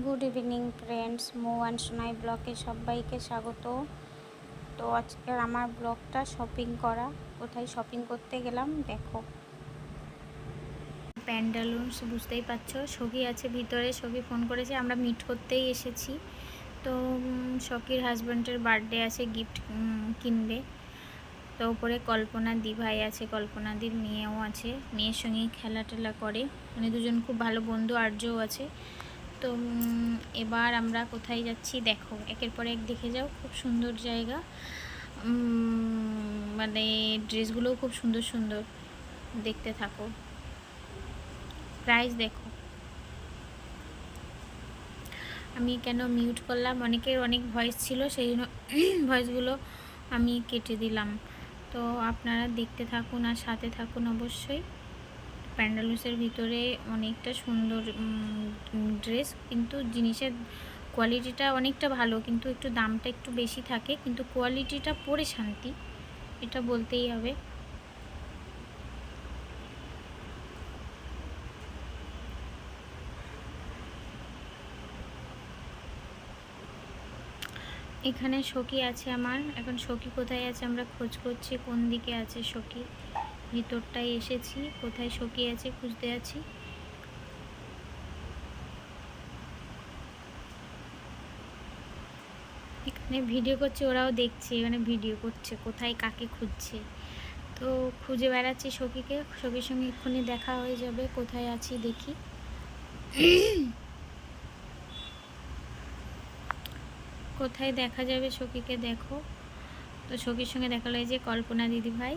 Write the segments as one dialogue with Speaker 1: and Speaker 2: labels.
Speaker 1: Good evening friends Mo and Sonai ব্লগে সবাইকে স্বাগত। তো আজকের আমার ব্লগটা শপিং করা। কোথায় শপিং করতে গেলাম, দেখো। প্যান্ডালুন্স বুঝতেই পারছ, সখী আছে ভিতরে, সখী ফোন করেছে, আমরা মিট করতেই এসেছি। তো সখীর হাজব্যান্ডের বার্থডে আছে গিফট কিনবে। তো উপরে কল্পনা দি ভাই আছে, কল্পনা দির মেয়েও আছে, মেয়ের সঙ্গেই খেলা টেলা করে। মানে দুজন খুব ভালো বন্ধু আর্যও আছে। তো এবার আমরা কোথায় যাচ্ছি দেখো। একের পর এক দেখে যাও, খুব সুন্দর জায়গা। মানে ড্রেসগুলোও খুব সুন্দর সুন্দর। দেখতে থাকো। প্রাইস দেখো। আমি কেন মিউট করলাম? অনেকের অনেক ভয়েস ছিল, সেই জন্য ভয়েসগুলো আমি কেটে দিলাম। তো আপনারা দেখতে থাকুন আর সাথে থাকুন অবশ্যই। প্যান্ডালুসের ভিতরে অনেকটা সুন্দর ড্রেস কিন্তু জিনিসের কোয়ালিটিটা অনেকটা ভালো, কিন্তু একটু দামটা একটু বেশি থাকে, কিন্তু কোয়ালিটিটা পরে শান্তি, এটা বলতেই হবে। এখানে সখী আছে আমার, এখন সখী কোথায় আছে আমরা খোঁজ করছি, কোন দিকে আছে সখী। ভিতরটায় এসেছি, কোথায় সখী আছে খুঁজতে আছি এখানে ভিডিও করছে, ওরাও দেখছে মানে ভিডিও করছে, কোথায় কাকে খুঁজছে। তো খুঁজে বেড়াচ্ছি সখীকে, সখীর সঙ্গে এক্ষুনি দেখা হয়ে যাবে, কোথায় আছি দেখি। কোথায় দেখা যাবে সখীকে দেখো। তো সখীর সঙ্গে দেখা এই যে কল্পনা দিদি ভাই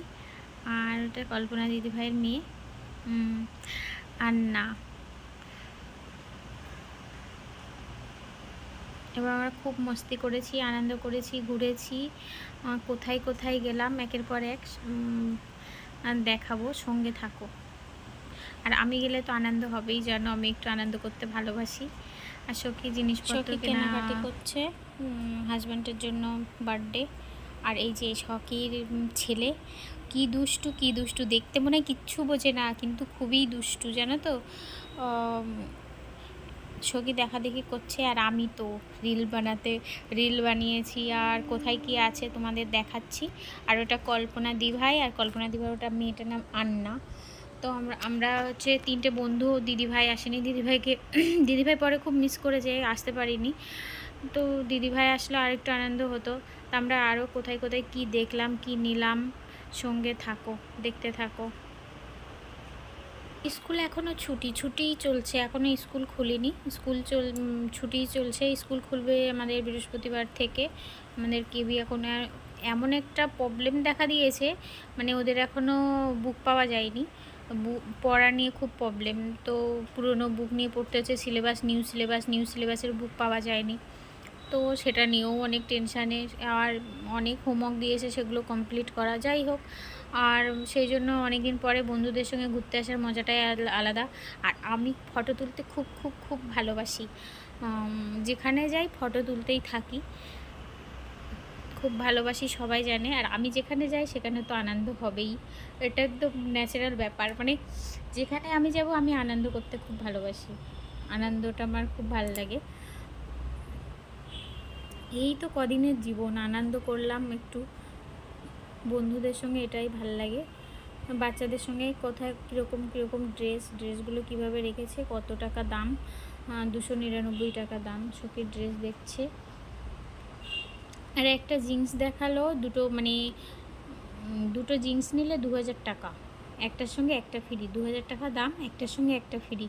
Speaker 1: আর ওটা কল্পনা দিদি ভাইয়ের মেয়ে। আর না এবার আমরা খুব মস্তি করেছি আনন্দ করেছি ঘুরেছি। কোথায় কোথায় গেলাম একের পর এক দেখাবো সঙ্গে থাকো। আর আমি গেলে তো আনন্দ হবেই জানো আমি একটু আনন্দ করতে ভালোবাসি। আর সখী জিনিসপত্র কেনাকাটি করছে হাজব্যান্ডের জন্য বার্থডে আর এই যে উম, ছেলে কি দুষ্টু কি দুষ্টু দেখতে মনে হয় কিচ্ছু বোঝে না কিন্তু খুবই দুষ্টু জানো তো? সখী দেখা দেখি করছে আর আমি তো রিল বানাতে রিল বানিয়েছি আর কোথায় কি আছে তোমাদের দেখাচ্ছি। আর ওটা কল্পনা দিভাই আর কল্পনা দিভাই ওটা মেয়েটার নাম আন্না। তো আমরা আমরা হচ্ছে তিনটে বন্ধু দিদিভাই আসেনি দিদিভাইকে দিদিভাই পরে খুব মিস করেছে আসতে পারিনি। তো দিদিভাই আসলে আর একটু আনন্দ হতো। আমরা আরও কোথায় কোথায় কি দেখলাম, কি নিলাম, সঙ্গে থাকো, দেখতে থাকো। স্কুল এখনও ছুটি, ছুটিই চলছে এখনও স্কুল খুলিনি। স্কুল চল ছুটিই চলছে, স্কুল খুলবে আমাদের বৃহস্পতিবার থেকে। আমাদের কেবি এখন এমন একটা প্রবলেম দেখা দিয়েছে মানে ওদের এখনও বুক পাওয়া যায়নি। পড়া নিয়ে খুব প্রবলেম তো পুরনো বুক নিয়ে পড়তে হচ্ছে সিলেবাস নিউ সিলেবাস নিউ সিলেবাসের বুক পাওয়া যায়নি। তো সেটা নিয়েও অনেক টেনশানে, আর অনেক হোমওয়ার্ক দিয়েছে সেগুলো কমপ্লিট করা যাই হোক। আর সেই জন্য অনেক দিন পরে বন্ধুদের সঙ্গে ঘুরতে আসার মজাটাই আল- আলাদা। আর আমি ফটো তুলতে খুব খুব খুব ভালোবাসি। যেখানে যাই ফটো তুলতেই থাকি। খুব ভালোবাসি সবাই জানে। আর আমি যেখানে যাই সেখানে তো আনন্দ হবেই। এটা একদম ন্যাচারাল ব্যাপার। মানে যেখানে আমি যাব আমি আনন্দ করতে খুব ভালোবাসি। আনন্দটা আমার খুব ভালো লাগে। এই তো কদিনের জীবন, আনন্দ করলাম একটু। বন্ধুদের সঙ্গে এটাই ভালো লাগে। বাচ্চাদের সঙ্গে কোথায় কীরকম কীরকম ড্রেস ড্রেসগুলো কীভাবে রেখেছে, কত টাকা দাম? দুশো নিরানব্বই টাকা দাম শোকের ড্রেস দেখছে। আর একটা জিন্স দেখাল, দুটো মানে দুটো জিন্স নিলে দু হাজার টাকা। একটার সঙ্গে একটা ফ্রি দু হাজার টাকা দাম, একটার সঙ্গে একটা ফ্রি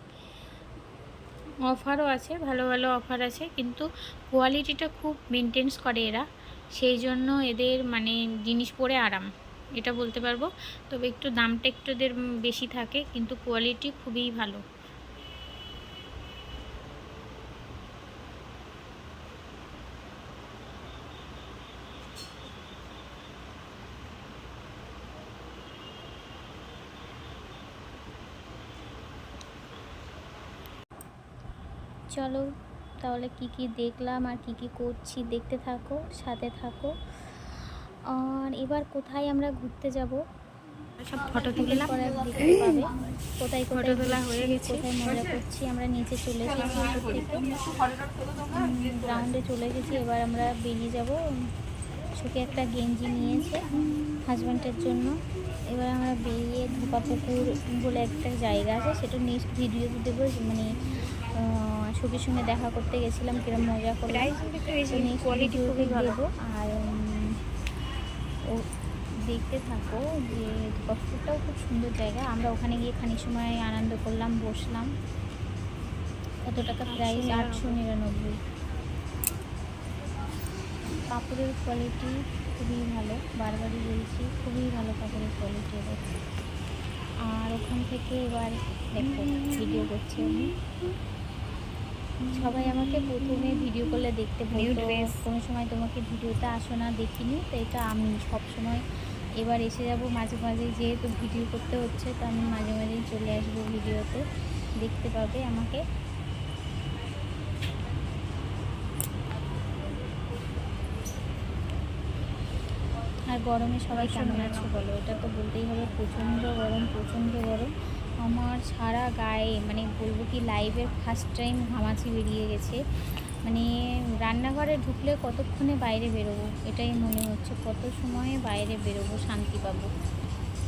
Speaker 1: অফারও আছে, ভালো ভালো অফার আছে, কিন্তু কোয়ালিটিটা খুব মেনটেন্স করে এরা। সেই জন্য এদের মানে জিনিস পরে আরাম, এটা বলতে পারব। তবে একটু দামটা একটু এদের বেশি থাকে, কিন্তু কোয়ালিটি খুবই ভালো। চলো তাহলে কি কি দেখলাম আর কি কি করছি দেখতে থাকো সাথে থাকো। আর এবার কোথায় আমরা ঘুরতে যাব?
Speaker 2: সব ফটো তুললাম
Speaker 1: পরে দেখতে পাবে। কোথায়
Speaker 2: ফটো তোলা হয়ে গেছে।
Speaker 1: কোথায় মজা করছি আমরা নিচে চলে এসেছি গ্রাউন্ডে চলে গেছি এবার আমরা বেরিয়ে যাব। সুখে একটা গেঞ্জি নিয়েছে হাজব্যান্ডের জন্য। এবার আমরা বেরিয়ে ধোপা পুকুর বলে একটা জায়গা আছে সেটা নেক্সট ভিডিও দেবো। মানে সুখের সঙ্গে দেখা করতে গেছিলাম কিরম মজা করলাম। নেক্সট
Speaker 2: কোয়ালিটি খুবই ভালো।
Speaker 1: আর ও দেখতে থাকো যে ধোপাপুরটাও খুব সুন্দর জায়গা। আমরা ওখানে গিয়ে খানিক সময় আনন্দ করলাম বসলাম। কত টাকা প্রাইস আটশো নিরানব্বই। কাপড়ের কোয়ালিটি খুবই ভালো বারবারই বলছি খুবই ভালো কাপড়ের কোয়ালিটি আর ওখান থেকে এবার দেখো ভিডিও করছি আমি। সবাই আমাকে প্রথমে ভিডিও করলে দেখতে বলতো কোনো সময় তোমাকে ভিডিওতে আসো না দেখিনি তো এটা আমি সব সময় এবার এসে যাব মাঝে মাঝে। যেহেতু ভিডিও করতে হচ্ছে তো আমি মাঝে মাঝেই চলে আসব ভিডিওতে দেখতে পাবে আমাকে। আর গরমে সবাই কেমন আছো? বলো? এটা তো বলতেই হবে প্রচণ্ড গরম প্রচণ্ড গরম। আমার সারা গায়ে মানে বলব কি লাইভের ফার্স্ট টাইম ঘামাচি বেরিয়ে গেছে। মানে রান্নাঘরে ঢুকলে কতক্ষণে বাইরে বেরোবো? এটাই মনে হচ্ছে। কত সময়ে বাইরে বেরোবো, শান্তি পাবো?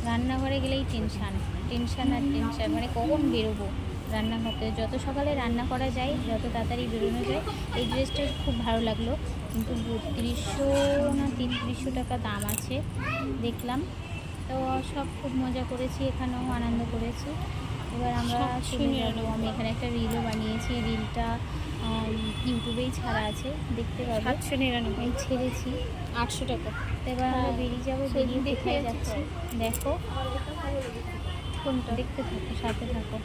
Speaker 1: রান্নাঘরে গেলেই টেনশান টেনশান আর টেনশান মানে কখন বেরোবো রান্নাঘর থেকে যত সকালে রান্না করা যায়, যত তাড়াতাড়ি বেরোনো যায়, এই ড্রেসটা খুব ভালো লাগল। কিন্তু বত্রিশশো না তিনত্রিশশো টাকা দাম আছে। দেখলাম তো সব খুব মজা করেছি এখানেও আনন্দ করেছি। এবার আমরা চলে যাব। আমি এখানে একটা রিলও বানিয়েছি। রিলটা ইউটিউবেই ছাড়া আছে দেখতে পাবো।
Speaker 2: সাতশো নিরানব্বই
Speaker 1: ছেড়েছি।
Speaker 2: আটশো টাকা।
Speaker 1: তো এবার আমরা বেরিয়ে যাব বেরিয়ে
Speaker 2: দেখে
Speaker 1: যাচ্ছি? দেখো।
Speaker 2: কোনটা?
Speaker 1: দেখতে থাকো সাথে থাকো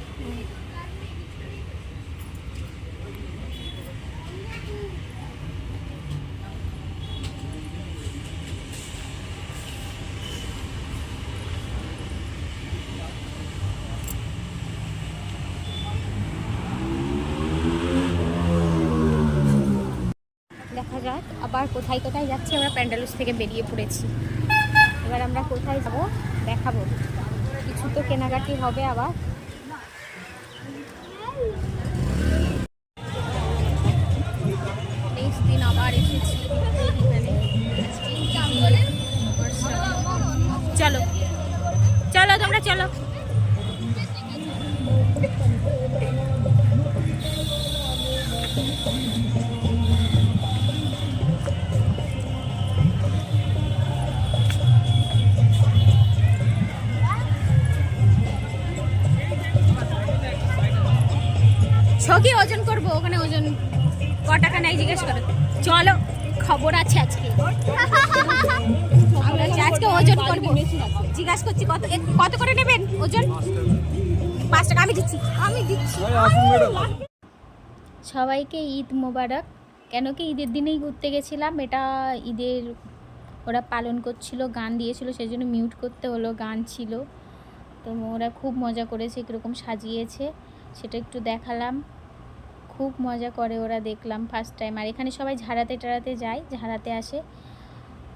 Speaker 2: দেখা যাক আবার কোথায় কোথায় যাচ্ছি, আমরা প্যান্ডালুস থেকে বেরিয়ে পড়েছি। এবার আমরা কোথায় যাব দেখাবো। কিছু তো কেনাকাটি হবে আবার। ছকি ওজন করব, ওখানে ওজন ক টাকা নাই জিজ্ঞেস করো। চলো, খবর আছে আজকে। আজকে ওজন করব। জিজ্ঞাসা করছি কত কত করে নেবেন ওজন? পাঁচ টাকা, আমি দিচ্ছি। আমি দিচ্ছি।
Speaker 1: সবাইকে ঈদ মোবারক। কেন কি ঈদের দিনেই ঘুরতে গেছিলাম, এটা ঈদের, ওরা পালন করছিল, গান দিয়েছিল সেই জন্য মিউট করতে হলো, গান ছিল। তো ওরা খুব মজা করেছে, কীরকম সাজিয়েছে, সেটা একটু দেখালাম। খুব মজা করে ওরা দেখলাম ফার্স্ট টাইম আর এখানে সবাই ঝাড়াতে টাড়াতে যায়, ঝাড়াতে আসে।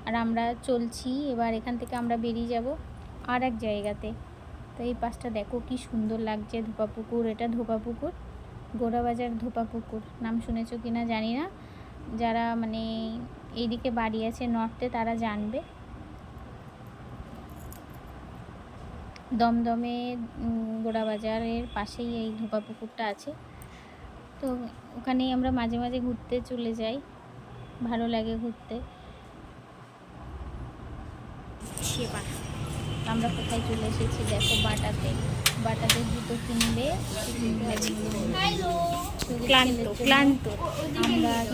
Speaker 1: আর আমরা চলছি, এবার এখান থেকে আমরা বেরিয়ে যাব আর এক জায়গাতে। তো এই পাশটা দেখো কি সুন্দর লাগছে, ধোপা পুকুর। এটা ধোপা পুকুর, গোড়াবাজার ধোপা পুকুর। নাম শুনেছো কি না জানি না। যারা মানে এইদিকে বাড়ি আছে নর্থে তারা জানবে। দমদমে গোড়াবাজারের পাশেই এই ধোপা পুকুরটা আছে। তো ওখানেই আমরা মাঝে মাঝে ঘুরতে চলে যাই। ভালো লাগে ঘুরতে। আমরা কোথায় চলে এসেছি? দেখো বাটাতে। বাটাতে জুতো কিনবে।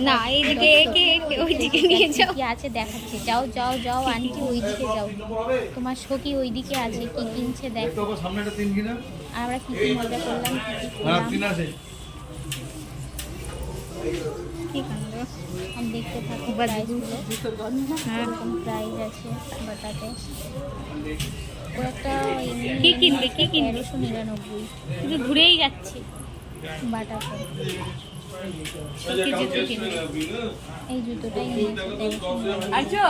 Speaker 2: না এইদিকে ওইদিকে নিয়ে যাও।
Speaker 1: কি আছে দেখাচ্ছি? যাও যাও যাও আন্টি ওইদিকে যাও। তোমার সখী ওইদিকে আছে কি কিনছে দেখো। আমরা কি কি মজা করলাম কি কি
Speaker 2: ঠিক আছে।
Speaker 1: আমি দেখতে থাকো
Speaker 2: বাস হ্যাঁ
Speaker 1: এরকম প্রাইস আছে বাটাতে। ও একটা
Speaker 2: কি কিনবে, কি কিনবে?
Speaker 1: তেরোশো নিরানব্বই।
Speaker 2: শুধু ঘুরেই যাচ্ছে
Speaker 1: বাটাতে।
Speaker 2: জুতো কিনবে।
Speaker 1: এই জুতোটাই নিয়েছে তেরোশো নিরানব্বই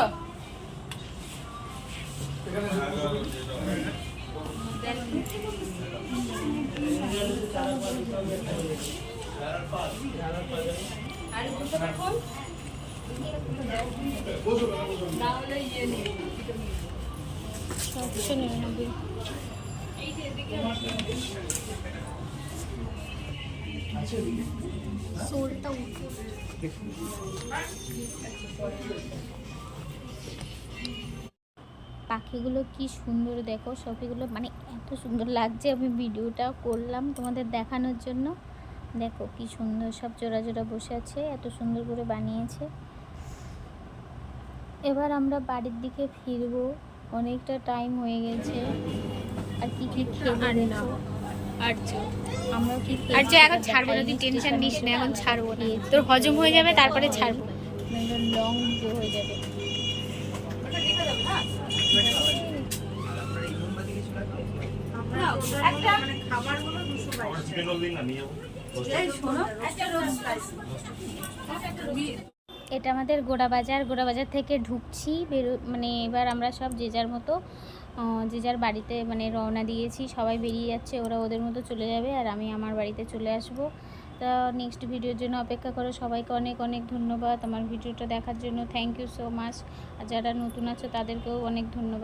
Speaker 1: পাখিগুলো কি সুন্দর দেখো সবগুলো মানে এত সুন্দর লাগছে, আমি ভিডিওটা করলাম তোমাদের দেখানোর জন্য। দেখো কি সুন্দর সব জোড়া জোড়া বসে আছে এত সুন্দর করে বানিয়েছে। এবার আমরা বাড়ির দিকে ফিরবো অনেকটা টাইম হয়ে গেছে। আর কি কি খেয়ে
Speaker 2: আর
Speaker 1: আমরা কি
Speaker 2: আর যে এখন ছাড়বো না তুই টেনশন নিস না এখন ছাড়বো না। তোর হজম হয়ে যাবে তারপরে ছাড়বো।
Speaker 1: লং হয়ে যাবে। এটা আমাদের গোড়া বাজার গোড়া বাজার থেকে ঢুকছি, বেরো মানে এবার আমরা সব যে যার মতো যে যার বাড়িতে মানে রওনা দিয়েছি, সবাই বেরিয়ে যাচ্ছে, ওরা ওদের মতো চলে যাবে আর আমি আমার বাড়িতে চলে আসব। তা নেক্সট ভিডিওর জন্য অপেক্ষা করো, সবাইকে অনেক অনেক ধন্যবাদ, আমার ভিডিওটা দেখার জন্য থ্যাংক ইউ সো মাচ আর যারা নতুন আছো, তাদেরকেও অনেক ধন্যবাদ।